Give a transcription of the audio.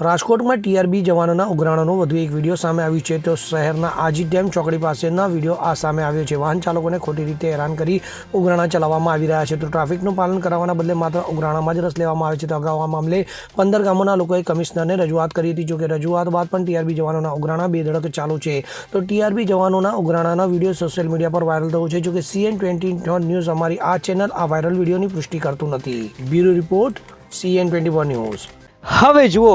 રાજકોટમાં ટીઆરબી જવાનોના ઉઘરાણોનો વધુ એક વીડિયો સામે આવ્યું છે. તો શહેરના આજી ડેમ ચોકડી પાસેના વીડિયો આ સામે આવ્યો છે. વાહન ચાલકોને ખોટી રીતે હેરાન કરી ઉઘરાણા ચલાવવામાં આવી રહ્યા છે. તો ટ્રાફિકનું પાલન કરાવવાના બદલે માત્ર ઉઘરાણામાં જ રસ લેવામાં આવે છે. તો અગાઉ આ મામલે પંદર ગામોના લોકોએ કમિશનરને રજૂઆત કરી હતી. જોકે રજૂઆત બાદ પણ ટીઆરબી જવાનોના ઉઘરાણા બેધડક ચાલુ છે. તો ટીઆરબી જવાનોના ઉઘરાણાના વીડિયો સોશિયલ મીડિયા પર વાયરલ થયો છે. જોકે સીએન ટ્વેન્ટી ન્યૂઝ અમારી આ ચેનલ આ વાયરલ વિડીયોની પુષ્ટિ કરતું નથી. Bureau report CN twenty news. હવે જુઓ